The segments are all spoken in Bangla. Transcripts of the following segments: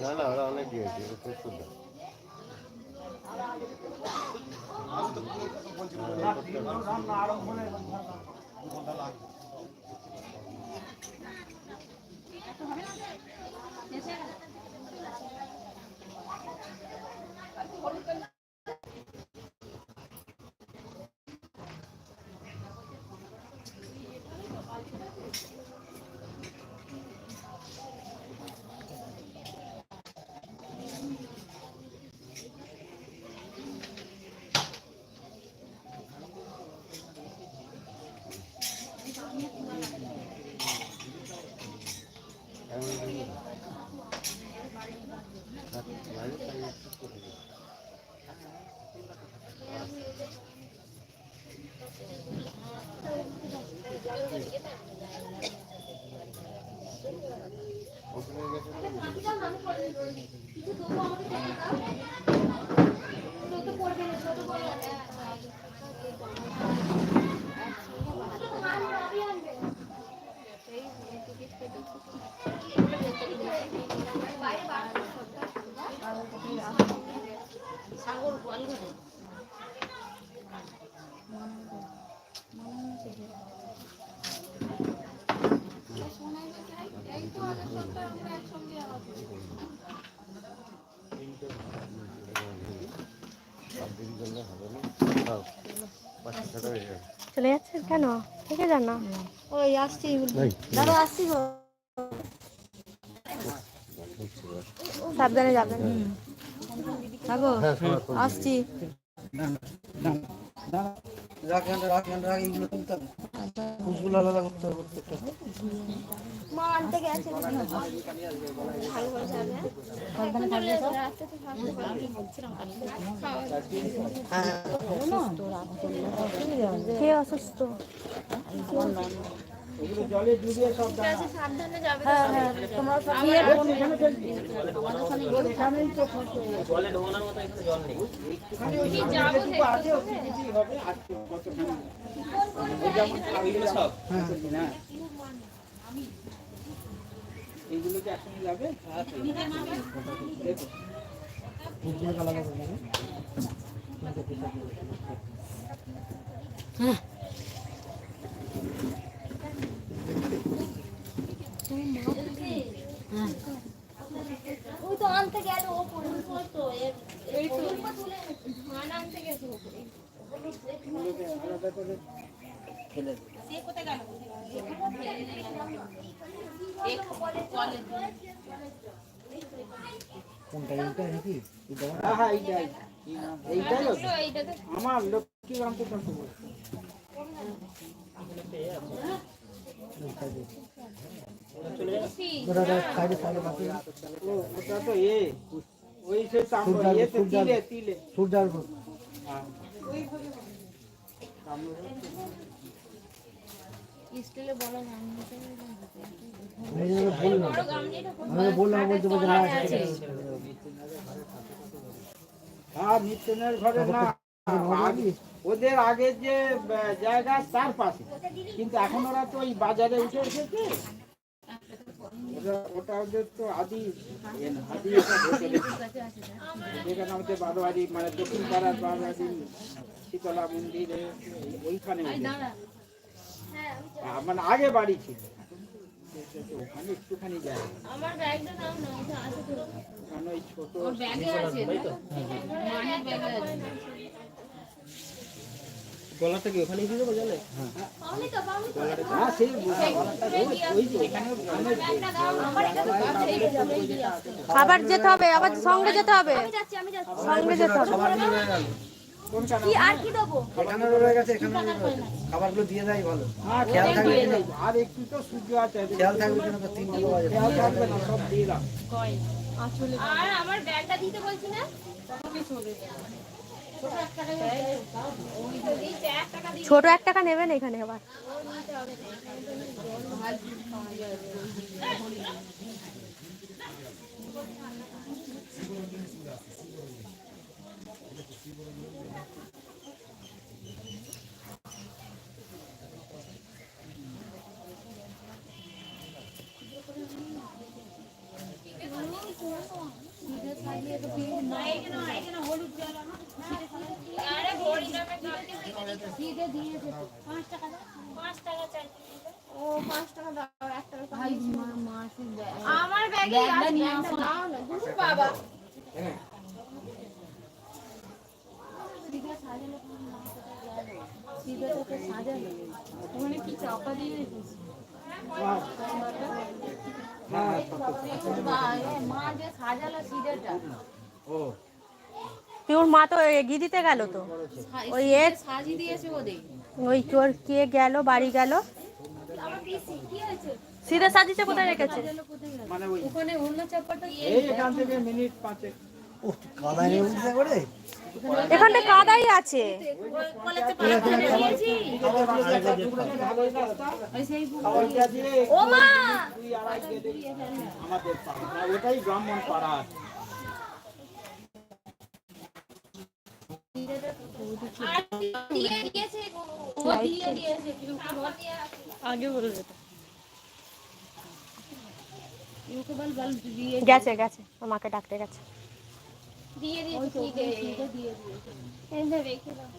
না না ওরা অনেক দিয়েছে এটা খুব সুন্দর পাঁচশো চলে যাচ্ছেন কেন? থেকে যান না। ওই আসছি। দাদা আসছি গো। সাবধানে যাবেন। থাকো হ্যাঁ শোনা আসছি। মা আনতে গেছে। তো? কে অসুস্থ? সাবধানে হ্যাঁ কি একসঙ্গে যাবে? ওই তো আনতে গেল ও পড়ে তো এই তো। ধান আনতে গেছে ওপরে। এগুলোকে আলাদা করে ফেলে দেবে হ্যাঁ হ্যাঁ এইটাই এইটাই। আমার লক্ষ্মী গ্রামকে কত হ্যাঁ। নিত্যনের ঘরে না। ওদের আগে যে জায়গা তার পাশে। কিন্তু এখন ওরা তো ওই বাজারে উঠে এসেছে। ওরা- ওটা ওদের তো আদি আদি। যেখানে আমাদের বারোয়ারি মানে দক্ষিণ পাড়ার বারোয়ারি শীতলা মন্দিরে ওইখানে মানে আগে বাড়ি ছিল। ওখানে একটুখানি জায়গা আমার ব্যাগটা দাও না ওটা আছে তো। ওখানে ওই ছোট ব্যাগে আছে ব্যাগে আছে। গলাটা কি ওখানে পাওনি তো পাওনি তো। হ্যাঁ সেই গলাটা ওই- খাবার যেতে হবে আবার সঙ্গে যেতে হবে। সঙ্গে যেতে হবে। কি আর কি দেবো? খাবারগুলো দিয়ে দেয় ভালো হ্যাঁ, খেয়াল থাকবে আর একটু তো সূর্য আছে খেয়াল থাকবে যেন তো তিনটে বাজে খেয়াল থাকবে না সব দিলাম আর আমার ব্যাগটা দিতে বলছি না? ছোট এক টাকা নেবেন এখানে আবার। আমার ব্যাগে আছে নিয়ে আসো না বাবা ওখানে কি চাপা দিয়ে রেখেছি মা যে সাজালো সিঁড়েটা ও পিওর মা তো এগিয়ে দিতে গেল তো? ওই এর ওই তোর কে গেল বাড়ি গেল? সিধা সাজিছে কোথায় রেখেছে? মানে ওখানে অন্য চাপাটা এই এখান থেকে মিনিট পাঁচেক। এখানটা কাদাই আছে। ওটাই ব্রাহ্মণ পাড়া আগে বল গেছে গেছে আমাকে ডাকতে গেছে। দিয়ে দিয়েছে দিয়ে দিয়ে রেখে দাও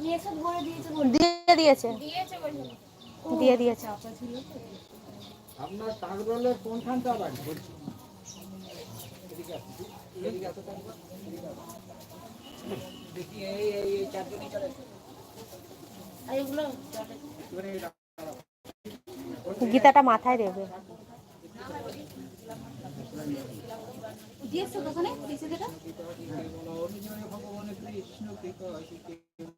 দিয়েছে দিয়েছে দিয়ে দিয়েছে। দিয়েছে দিয়ে দিয়েছে। আপনার কোনখানটা বাড়ি। দেখি এই এই চারজনই চলে গীতাটা মাথায় দেবে দিয়েছে দোকানে দিয়েছে যেটা? ভগবান কৃষ্ণ কৃষ্ণ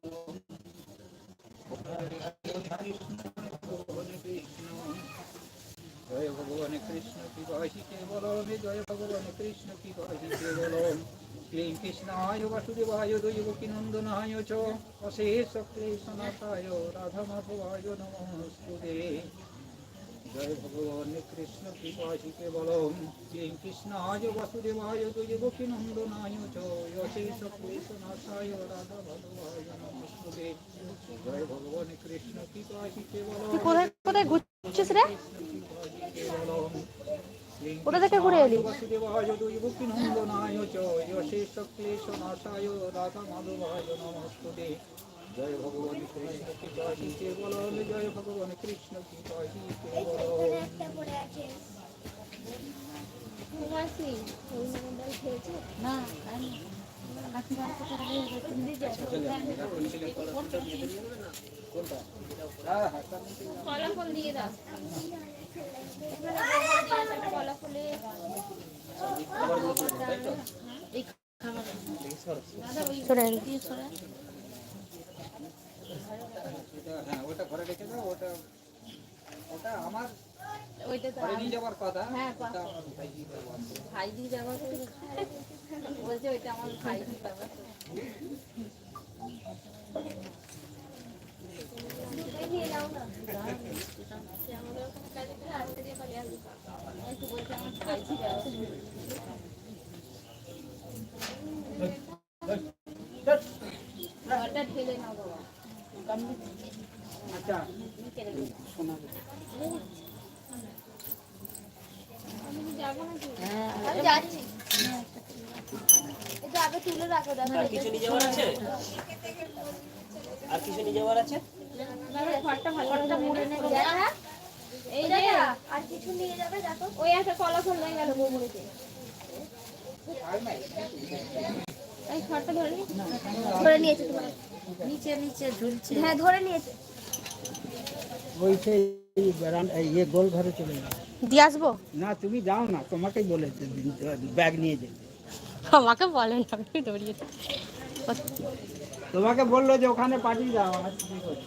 জয় ভগবান কৃষ্ণ কি কহিতে বলম জয় ভগবান কৃষ্ণ কি কহিতে বলম শ্রী কৃষ্ণায় বাসুদেবায় দৈবকী নন্দনায় চ। অশেষ ক্লেশনাথায় রাধা মাধবায় নমস্তুতে জয় ভগবান কৃষ্ণ কৃপাশিকে বলম। শ্রী কৃষ্ণায় বাসুদেবায় দৈবকী নন্দনায় চ অশেষ ক্লেশনাথায় রাধা মাধবায় নমস্তুতে। জয় ভগবান কৃষ্ণ কৃপাশিকে বলম। তুই কোথায় কোথায় ঘুরছিস রে? কোথা থেকে ঘুরে এলি? বাসুদেবায় দৈবকী নন্দনায় চ অশেষ রাধা মাধবায় নমস্তুতে। জয় ভগবান কৃষ্ণ বলম জয় ভগবান কৃষ্ণ না। ফলাফল দিয়ে দাও ফলাফলে দাদা ওই দিয়ে সরা হ্যাঁ ওটা ঘরে রেখে দাও ওটা ওটা আমার ওইটা তো নিয়ে যাওয়ার কথা হ্যাঁ, ভাই দিয়ে বলছে ওইটা আমার ভাই দিয়ে যাব নিয়ে যাও না আমাদের ওখানে কাজে করে আজকে দিয়ে পালিয়ে আসব একটু বলছে আমার ভাই দিয়ে যাব ঘরটা ঠেলে নাও বাবা আচ্ছা আমি কি যাব নাকি? আমি যাচ্ছি। এটা আগে তুলে রাখো দাদা কিছু নিয়ে যাওয়ার আছে? আর কিছু নিয়ে যাওয়ার আছে? দাদা ঘরটা ভালো ঘরটা মুড়ে নেবে হ্যাঁ এই যে আর কিছু নিয়ে যাবে দেখো। ওই একটা কলা ফল নিয়ে গেল বৌমনিতে এই খাটটা ধরে নি। ধরে নিয়েছে তোমার। নিচে নিচে ঝুলছে। হ্যাঁ ধরে নিয়েছে। ওই সেই ইয়ে গোল ঘরে চলে যাও দিয়ে আসব? না তুমি যাও না তোমাকেই বলে ব্যাগ নিয়ে যেতে। আমাকে আমি দৌড়িয়ে তোমাকে বলল যে ওখানে পাঠিয়ে করবে?